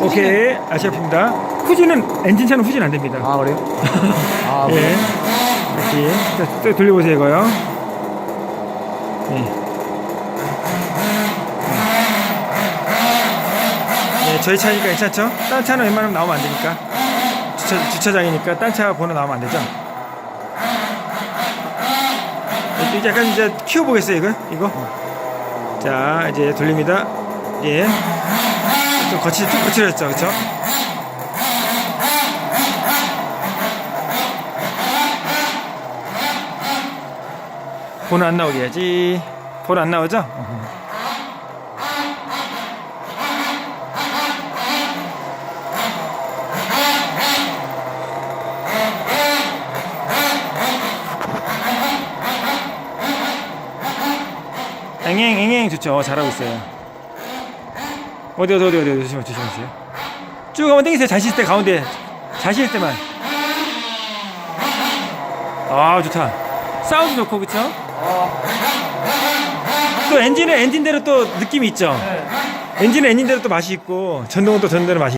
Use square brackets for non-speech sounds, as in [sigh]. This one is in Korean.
오케이 아시아프입니다. 후진은 엔진차는 후진 안 됩니다. 아 그래요? [laughs] 아 예. 이렇게 자, 또 돌려보세요 이거요. 예. 예, 저희 차니까 괜찮죠? 딴 차는 웬만하면 나오면 안 되니까. 주차, 주차장이니까 딴 차 번호 나오면 안 되죠? 이제 약간 이제 키워보겠어요 이거? 이거? 자 이제 돌립니다. 예. 좀 거칠, 좀 거칠었죠 그쵸? 번호 안 나오게 해야지. 번호 안 나오죠? 앵앵 앵앵 좋죠. 잘하고 있어요. 어디 어디 어디 어디 조심 조심하세요. 쭉 한번 당기세요. 자신 있을 때 가운데 자신 있을 때만. 아 좋다. 사운드 좋고 그쵸? 또 엔진은 엔진대로 또 느낌이 있죠. 엔진은 엔진대로 또 맛이 있고 전동은 또 전대로 맛이.